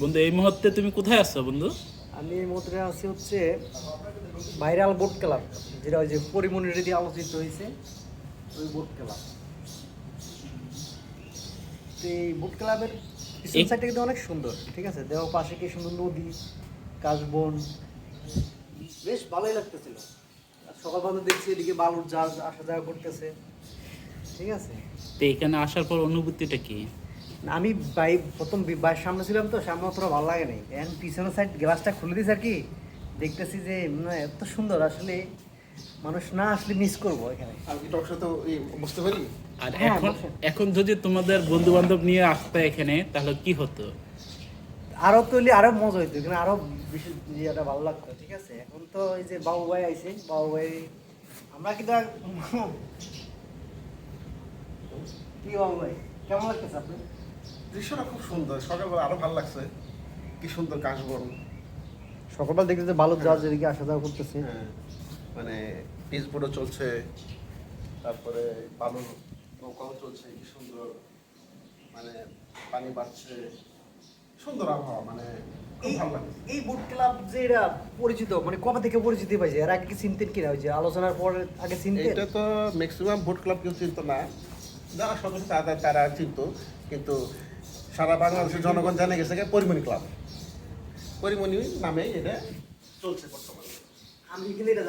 বন্ধু এই মুহূর্তে তুমি কোথায় আছো বন্ধু? আমি এই মুহূর্তে আছি হচ্ছে ভাইরাল বোট ক্লাব যেটা ওই যে পরিমণির দিয়ে আলোচিত হয়েছে ওই বোট ক্লাব। তো এই বোট ক্লাবের পিছন সাইডটা কিন্তু অনেক সুন্দর ঠিক আছে? দেহ পাশে কি সুন্দর নদী কাশবন। বেশ ভালোই লাগতেছিল। সকালবেলা দেখছি এদিকে বালুর জাহাজ আসা যাওয়া করতেছে ঠিক আছে? তো এখানে আসার পর অনুভূতিটা কি? আমি বাই প্রথম বি- বাইরের সামনে ছিলাম তো সামনে অতটা ভালো লাগে নাই। এখন পিছনের সাইড গ্লাসটা খুলে দিয়েছে আর কি দেখতেছি যে এত সুন্দর আসলে মানুষ না আসলে মিস করব এখানে। আর কি তো বুঝতে পারি? আর হ্যাঁ, এখন এখন যদি তোমাদের বন্ধু বান্ধব নিয়ে আসতে এখানে তাহলে কি হতো? আরও তৈরি আরও মজা হইতো এখানে আরও বেশি ইয়েটা ভালো লাগতো ঠিক আছে? এখন তো এই যে বাবু ভাই আইছে বাবু ভাই আমরা কিন্তু কি বাবু ভাই কেমন লাগতেছে আপনি দৃশ্যটা খুব সুন্দর। সকালবেলা আরও ভালো লাগছে। কি সুন্দর কাশবন সকালবেলা দেখতে যে বালুর জাহাজ এদিকে আসা যাওয়া করতেছে। হ্যাঁ মানে পিচ বোর্ডও চলছে তারপরে বালু নৌকাও চলছে কি সুন্দর। মানে পানি বাড়ছে। সুন্দর আবহাওয়া মানে খুব এই- ভালো লাগে এই বুট ক্লাব যে এরা পরিচিত মানে কবে থেকে পরিচিতি পাইছে এর আগে কি চিনতেন কিনা? ওই যে আলোচনার পর আগে চিনতেন? এটা তো ম্যাক্সিমাম ভোট ক্লাব কেউ চিনতো না। যারা সদস্য তারা তারা চিনতো। কিন্তু সারা বাংলাদেশের জনগণ জানে গেছে যে পরিমণি ক্লাব। পরিমণি নামে এটা চলছে বর্তমানে। আমি কিন্তু এটা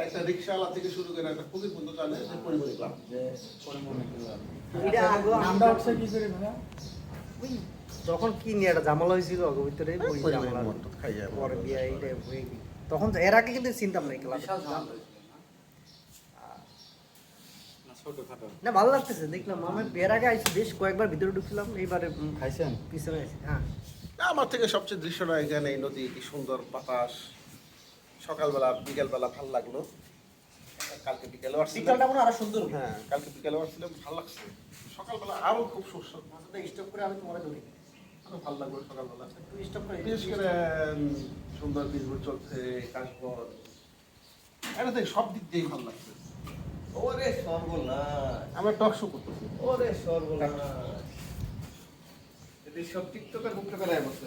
একটা রিক্সাওয়ালা থেকে শুরু করে একটা খুবই বন্ধু জানে যে পরিমণি ক্লাব। এটা আগে নামটা উঠছে কি করে ভাইয়া? ওই যখন কি নিয়ে একটা জামালা হয়েছিল? ওর ভিতরে ওই পরে বিয়ে হয়ে তখন তো- এর আগে কিন্তু চিন্তা না এই ক্লাব না ভালো লাগতেছে। দেখলাম আমি বিয়ের আগে আইছি বেশ কয়েকবার ভিতরে ঢুকছিলাম এইবারে খাইছেন? পিছনে আইছি হ্যাঁ। আমার থেকে সবচেয়ে দৃশ্যটা এখানে এই নদী কি সুন্দর বাতাস। সকালবেলা বিকেলবেলা ভালো লাগল। কালকে বিকেলে আসছিলাম। বিকালটা মনে আরও সুন্দর হ্যাঁ কালকে ভালো লাগছে। সকালবেলা আরও খুব সুস্বাদ। মাথাটা স্টপ করে আমি তোমার ধরি। আরও ভালো লাগল সকালবেলা। স্টপ করে বিশেষ করে সুন্দর বীজগুলো চলছে কাশবন। এটা দেখ সব দিক দিয়েই ভালো লাগছে। সর্বনাশ। আমরা টক শো করতেছি। ওরে সর্বনাশ। সব টিকটকার মুক্ত করায় বসে।